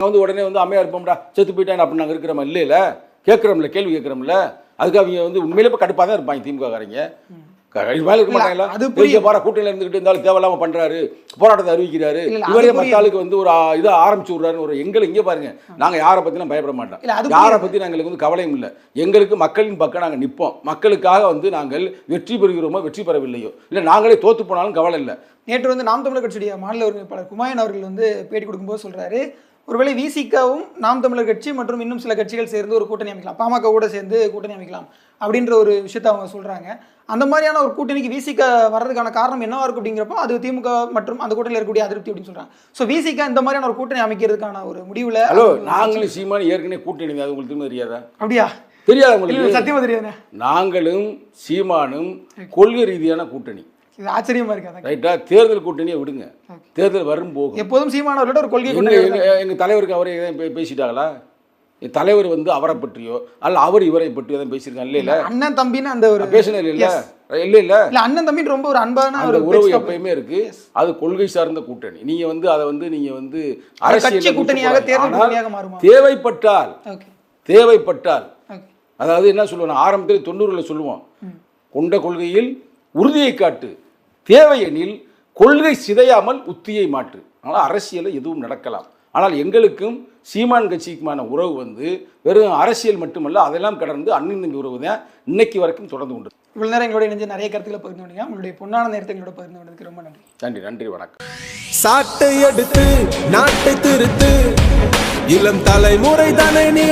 வந்து உடனே வந்து அம்மையா இருப்போம்டா செத்து போயிட்டான் அப்படி நாங்கள் இருக்கிறோமா? இல்லையில. கேட்குறோம்ல கேள்வி கேட்குறோம்ல. அதுக்கு அவங்க வந்து உண்மையிலே இப்போ கடுப்பாக தான் இருப்பாங்க திமுக காரங்க மேலே இருக்க மாட்டாங்களா? அது. புரிய கூட்டணியில் இருந்துகிட்டு இருந்தாலும் தேவையில்லாம பண்றாரு. போராட்டத்தை அறிவிக்கிறாரு. இல்ல, இவரே புரியுது. மத்தாளுக்கு வந்து ஒரு இதை ஆரம்பிச்சு விடுறாருன்னு ஒரு எங்களை இங்கே பாருங்க. நாங்க யாரை பத்திலாம் பயப்பட இல்ல, மாட்டோம் யாரை. பத்தி நாங்களுக்கு வந்து கவலையும் இல்லை. எங்களுக்கு மக்களின் பக்கம் நாங்க நிற்போம் மக்களுக்காக வந்து நாங்கள் வெற்றி பெறுகிறோமோ வெற்றி பெறவில்லையோ? இல்லை நாங்களே தோத்து போனாலும் கவலை இல்லை. நேற்று வந்து நாம் தமிழர் கட்சியுடைய மாநில ஒருங்கிணைப்பாளர் குமாயன் அவர்கள் வந்து பேட்டி கொடுக்கும்போது சொல்றாரு ஒருவேளை விசிகாவும் நாம் தமிழர் கட்சி மற்றும் இன்னும் சில கட்சிகள் சேர்ந்து ஒரு கூட்டணி அமைக்கலாம். பாமக கூட சேர்ந்து கூட்டணி அமைக்கலாம் அப்படின்ற ஒரு விஷயத்தை அவங்க சொல்றாங்க. அந்த மாதிரியான ஒரு கூட்டணிக்கு விசிக வர்றதுக்கான காரணம் என்னவா இருக்கும் அப்படிங்கிறப்போ அது திமுக மற்றும் அந்த கூட்டணியில் இருக்கக்கூடிய அதிருப்தி அப்படின்னு சொல்றாங்க. ஸோ விசிக இந்த மாதிரியான ஒரு கூட்டணி அமைக்கிறதுக்கான ஒரு முடிவுல ஹலோ நாங்களும் சீமான் ஏற்கனவே கூட்டணி அது உங்களுக்கு தெரியாதா? அப்படியா? தெரியாதா உங்களுக்கு. சத்தியமா தெரியாதுண்ணே. நாங்களும் சீமானும் கொள்கை ரீதியான கூட்டணி. இது ஆச்சரியமா இருக்கு அதான். ரைட்டா தேர்தல் கூட்டணியை விடுங்க. தேர்தல் வரும் போகும். எப்போதும் சீமானவர்களோட ஒரு கொள்கை எங்க தலைவருக்கு அவரை பே- பேசிட்டாங்களா? தலைவர் வந்து அவரை பற்றியோ அல்ல அவர் இவரை பற்றியோ தான் பேசியிருக்காங்க. இல்ல இல்ல. அண்ணன் தம்பின்னு அந்த ஒரு பேசினது இல்ல. இல்ல இல்ல. இல்ல அண்ணன் தம்பின்னு ரொம்ப ஒரு அன்பான ஒரு உறவு எப்பயுமே இருக்கு. அது கொள்கை சார்ந்த கூட்டணி. நீங்க வந்து அதை வந்து நீங்க வந்து கட்சி கூட்டணியாக கூட்டு தேர்தல் தேவைப்பட்டால் தேவைப்பட்டால் அதாவது என்ன சொல்லுவோம் ஆரம்பத்தில் தொண்ணூறுல சொல்லுவோம். கொண்ட கொள்கையில் உறுதியை காட்டு. தேவையெனில் கொள்கை சிதையாமல் உத்தியை மாற்று. ஆனால் அரசியலில் எதுவும் நடக்கலாம். ஆனால் எங்களுக்கும் சீமான் கட்சிக்குமான உறவு வந்து வெறும் அரசியல் மட்டுமல்ல அதெல்லாம் கடந்து அண்ணன் தம்பி உறவு தான் இன்னைக்கு வரைக்கும் தொடர்ந்து கொண்டு இவ்வளவு நேரம் எங்களோட இணைஞ்சு நிறைய கருத்துக்களை பகிர்ந்து கொண்டீங்க. உங்களுடைய பொன்னான நேரத்தை எங்களோட பகிர்ந்து கொண்டதுக்கு ரொம்ப நன்றி. நன்றி நன்றி வணக்கம். சாட்டை எடுத்து நாட்டை திருத்து. இளம் தலைமுறை தானே நீ